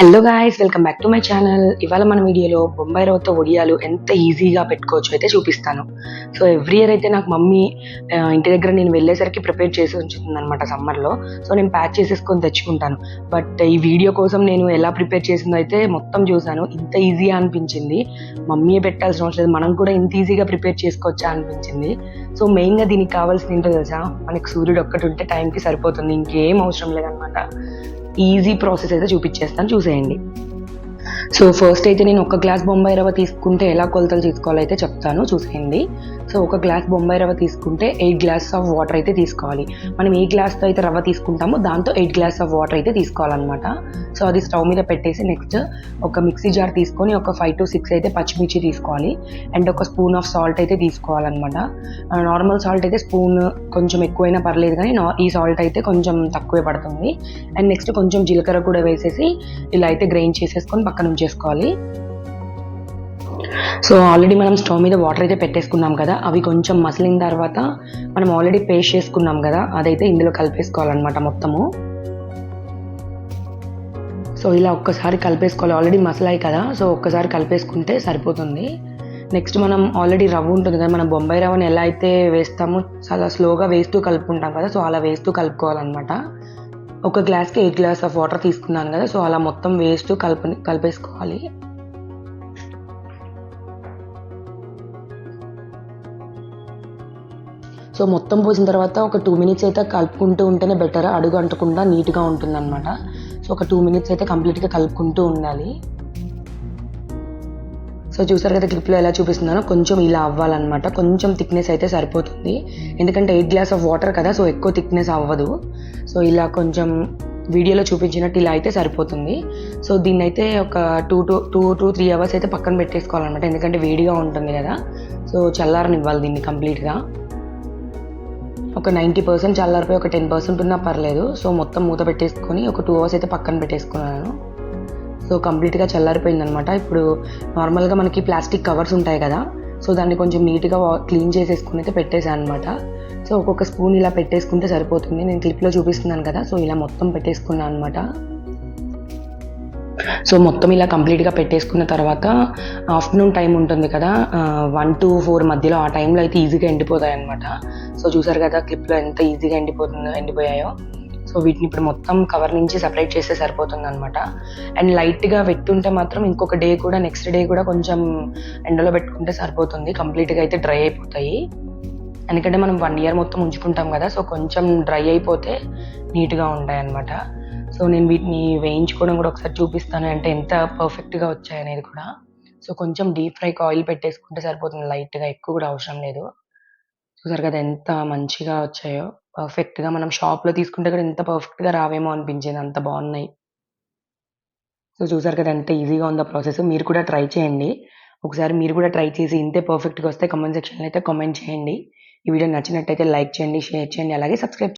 Hello guys welcome back to my channel ఇవాళ మన వీడియోలో బొంబాయి రవ్వతో వడియాలు ఎంత ఈజీగా పెట్టుకోవచ్చు అయితే చూపిస్తాను. సో ఎవ్రీ ఇయర్ అయితే నాకు మమ్మీ ఇంటి దగ్గర నేను వెళ్ళేసరికి ప్రిపేర్ చేసి ఉంచుతుంది అనమాట సమ్మర్లో. సో నేను ప్యాక్ చేసేసుకొని తెచ్చుకుంటాను. బట్ ఈ వీడియో కోసం నేను ఎలా ప్రిపేర్ చేసిందో అయితే మొత్తం చూశాను. ఇంత ఈజీగా అనిపించింది. మమ్మీయే పెట్టాల్సిన అవసరం లేదు. మనం కూడా ఇంత ఈజీగా ప్రిపేర్ చేసుకోవచ్చా అనిపించింది. సో మెయిన్గా దీనికి కావాల్సింది ఏంటో తెలుసా? మనకి సూర్యుడు ఒక్కటి ఉంటే టైంకి సరిపోతుంది. ఇంకేం అవసరం లేదనమాట ఈజీ ప్రాసెస్ అయితే చూపించేస్తాను చూసేయండి. సో ఫస్ట్ అయితే నేను ఒక గ్లాస్ బొంబాయి రవ్వ తీసుకుంటే ఎలా కొలతలు తీసుకోవాలో అయితే చెప్తాను చూసేయండి. సో ఒక గ్లాస్ బొంబాయి రవ్వ తీసుకుంటే ఎయిట్ గ్లాస్ ఆఫ్ వాటర్ అయితే తీసుకోవాలి. మనం ఏ గ్లాస్తో అయితే రవ్వ తీసుకుంటామో దాంతో ఎయిట్ గ్లాస్ ఆఫ్ వాటర్ అయితే తీసుకోవాలన్నమాట. సో అది స్టవ్ మీద పెట్టేసి నెక్స్ట్ ఒక మిక్సీ జార్ తీసుకొని ఒక ఫైవ్ టు సిక్స్ అయితే పచ్చిమిర్చి తీసుకోవాలి. అండ్ ఒక స్పూన్ ఆఫ్ సాల్ట్ అయితే తీసుకోవాలన్నమాట. నార్మల్ సాల్ట్ అయితే స్పూన్ కొంచెం ఎక్కువైనా పర్లేదు కానీ ఈ సాల్ట్ అయితే కొంచెం తక్కువే పడుతుంది. అండ్ నెక్స్ట్ కొంచెం జీలకర్ర కూడా వేసేసి ఇలా అయితే గ్రైండ్ చేసేసుకొని పక్కన ఉంచేసుకోవాలి. సో ఆల్రెడీ మనం స్టవ్ మీద వాటర్ అయితే పెట్టేసుకున్నాం కదా అవి కొంచెం మసిలిన తర్వాత మనం ఆల్రెడీ పేస్ట్ చేసుకున్నాం కదా అదైతే ఇందులో కలిపేసుకోవాలన్నమాట మొత్తము. సో ఇలా ఒక్కసారి కలిపేసుకోవాలి. ఆల్రెడీ మసలాయి కదా సో ఒక్కసారి కలిపేసుకుంటే సరిపోతుంది. నెక్స్ట్ మనం ఆల్రెడీ రవ్వ ఉంటుంది కదా మనం బొంబాయి రవ్వని ఎలా అయితే వేస్తామో చాలా స్లోగా వేస్తూ కలుపుకుంటాం కదా సో అలా వేస్తూ కలుపుకోవాలన్నమాట. ఒక గ్లాస్కి ఎయిట్ గ్లాస్ ఆఫ్ వాటర్ తీసుకున్నాను కదా సో అలా మొత్తం వేస్తూ కలుపు కలిపేసుకోవాలి. సో మొత్తం పోసిన తర్వాత ఒక టూ మినిట్స్ అయితే కలుపుకుంటూ ఉంటేనే బెటర్ అడుగు అంటకుండా నీట్గా ఉంటుందన్నమాట. సో ఒక టూ మినిట్స్ అయితే కంప్లీట్గా కలుపుకుంటూ ఉండాలి. సో చూసారు కదా క్లిప్లో ఎలా చూపిస్తున్నానో? కొంచెం ఇలా అవ్వాలన్నమాట. కొంచెం థిక్నెస్ అయితే సరిపోతుంది. ఎందుకంటే ఎయిట్ గ్లాస్ ఆఫ్ వాటర్ కదా సో ఎక్కువ థిక్నెస్ అవ్వదు. సో ఇలా కొంచెం వీడియోలో చూపించినట్టు ఇలా అయితే సరిపోతుంది. సో దీన్ని అయితే ఒక two two two to three hours అయితే పక్కన పెట్టేసుకోవాలన్నమాట. ఎందుకంటే వేడిగా ఉంటుంది కదా. సో చల్లారనివ్వాలి దీన్ని కంప్లీట్గా ఒక నైంటీ పర్సెంట్ చల్లారిపోయి ఒక టెన్ పర్సెంట్ ఉన్నా పర్లేదు. సో మొత్తం మూత పెట్టేసుకొని ఒక టూ అవర్స్ అయితే పక్కన పెట్టేసుకున్నాను. సో కంప్లీట్గా చల్లారిపోయిందనమాట ఇప్పుడు నార్మల్గా మనకి ప్లాస్టిక్ కవర్స్ ఉంటాయి కదా సో దాన్ని కొంచెం నీట్గా క్లీన్ చేసేసుకుని అయితే పెట్టేశాను అనమాట సో ఒక్కొక్క స్పూన్ ఇలా పెట్టేసుకుంటే సరిపోతుంది. నేను క్లిప్లో చూపిస్తున్నాను కదా సో ఇలా మొత్తం పెట్టేసుకున్నాను అనమాట సో మొత్తం ఇలా కంప్లీట్గా పెట్టేసుకున్న తర్వాత ఆఫ్టర్నూన్ టైం ఉంటుంది కదా వన్ టు ఫోర్ మధ్యలో ఆ టైంలో అయితే ఈజీగా ఎండిపోతాయి అనమాట సో చూసారు కదా క్లిప్లో ఎంత ఈజీగా ఎండిపోతుందో ఎండిపోయాయో. సో వీటిని ఇప్పుడు మొత్తం కవర్ నుంచి సపరేట్ చేస్తే సరిపోతుంది అనమాట అండ్ లైట్గా పెట్టుంటే మాత్రం ఇంకొక డే కూడా నెక్స్ట్ డే కూడా కొంచెం ఎండలో పెట్టుకుంటే సరిపోతుంది. కంప్లీట్గా అయితే డ్రై అయిపోతాయి. ఎందుకంటే మనం వన్ ఇయర్ మొత్తం ఉంచుకుంటాం కదా సో కొంచెం డ్రై అయిపోతే నీట్గా ఉంటాయి అనమాట సో నేను వీటిని వేయించుకోవడం కూడా ఒకసారి చూపిస్తాను. అంటే ఎంత పర్ఫెక్ట్గా వచ్చాయి అనేది కూడా. సో కొంచెం డీప్ ఫ్రైకి ఆయిల్ పెట్టేసుకుంటే సరిపోతుంది. లైట్గా ఎక్కువ కూడా అవసరం లేదు. చూసారు కదా ఎంత మంచిగా వచ్చాయో. పర్ఫెక్ట్గా మనం షాప్లో తీసుకుంటే కూడా ఎంత పర్ఫెక్ట్గా రావేమో అనిపించింది. అంత బాగున్నాయి. సో చూసారు కదా ఎంత ఈజీగా ఉందో ప్రాసెస్ మీరు కూడా ట్రై చేయండి. ఒకసారి మీరు కూడా ట్రై చేసి ఇంతే పర్ఫెక్ట్గా వస్తే కమెంట్ సెక్షన్లో అయితే కామెంట్ చేయండి. ఈ వీడియో నచ్చినట్టయితే లైక్ చేయండి షేర్ చేయండి అలాగే సబ్స్క్రైబ్